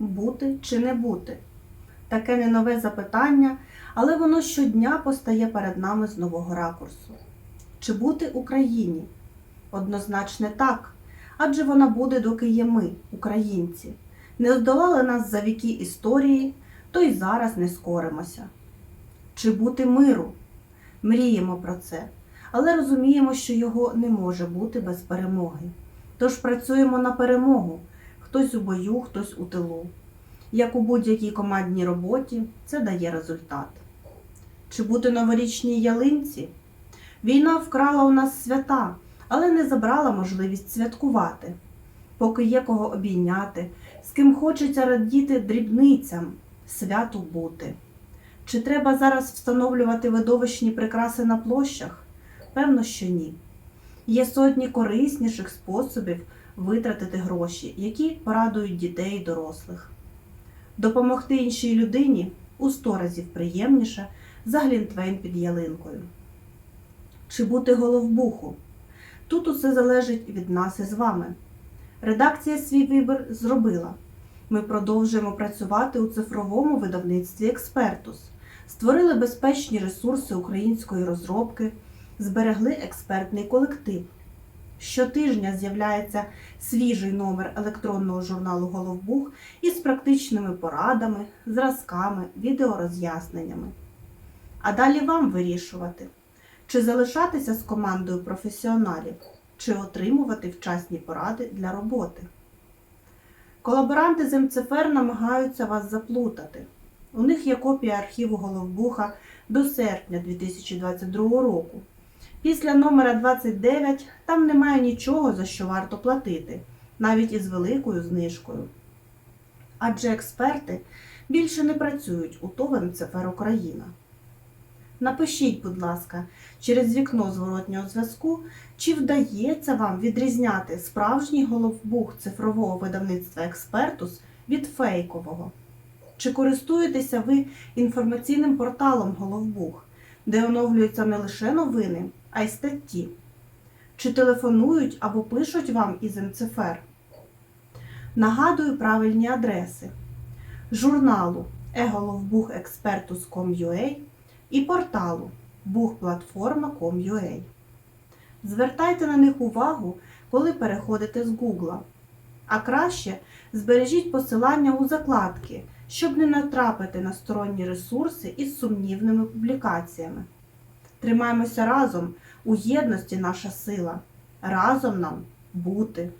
бути чи не бути? Таке не нове запитання, але воно щодня постає перед нами з нового ракурсу. Чи бути Україні? Однозначно так, адже вона буде, доки є ми, українці. Не здолали нас за віки історії, то й зараз не скоримося. Чи бути миру? Мріємо про це, але розуміємо, що його не може бути без перемоги. Тож працюємо на перемогу, хтось у бою, хтось у тилу. Як у будь-якій командній роботі, це дає результат. Чи бути новорічній ялинці? Війна вкрала у нас свята, але не забрала можливість святкувати. Поки є кого обійняти, з ким хочеться радіти дрібницям, святу бути. Чи треба зараз встановлювати видовищні прикраси на площах? Певно, що ні. Є сотні корисніших способів витратити гроші, які порадують дітей і дорослих. Допомогти іншій людині у сто разів приємніше за глінтвейн під ялинкою. Чи бути головбуху? Тут усе залежить від нас із вами. Редакція свій вибір зробила. Ми продовжуємо працювати у цифровому видавництві Експертус, створили безпечні ресурси української розробки, зберегли експертний колектив. Щотижня з'являється свіжий номер електронного журналу Головбух із практичними порадами, зразками, відеороз'ясненнями. А далі вам вирішувати, чи залишатися з командою професіоналів, чи отримувати вчасні поради для роботи. Колаборанти з МЦФР намагаються вас заплутати. У них є копія архіву Головбуха до серпня 2022 року. Після номера 29 там немає нічого, за що варто платити, навіть із великою знижкою. Адже експерти більше не працюють у ТОВ МЦФР Україна. Напишіть, будь ласка, через вікно зворотнього зв'язку, чи вдається вам відрізняти справжній головбух цифрового видавництва Експертус від фейкового? Чи користуєтеся ви інформаційним порталом Головбух, де оновлюються не лише новини, а й статті? Чи телефонують або пишуть вам із МЦФР? Нагадую правильні адреси журналу egolovbuchexpertus.com.ua і порталу buchplatforma.com.ua. Звертайте на них увагу, коли переходите з Google. А краще збережіть посилання у закладки, щоб не натрапити на сторонні ресурси із сумнівними публікаціями. Тримаємося разом, у єдності наша сила. Разом нам бути.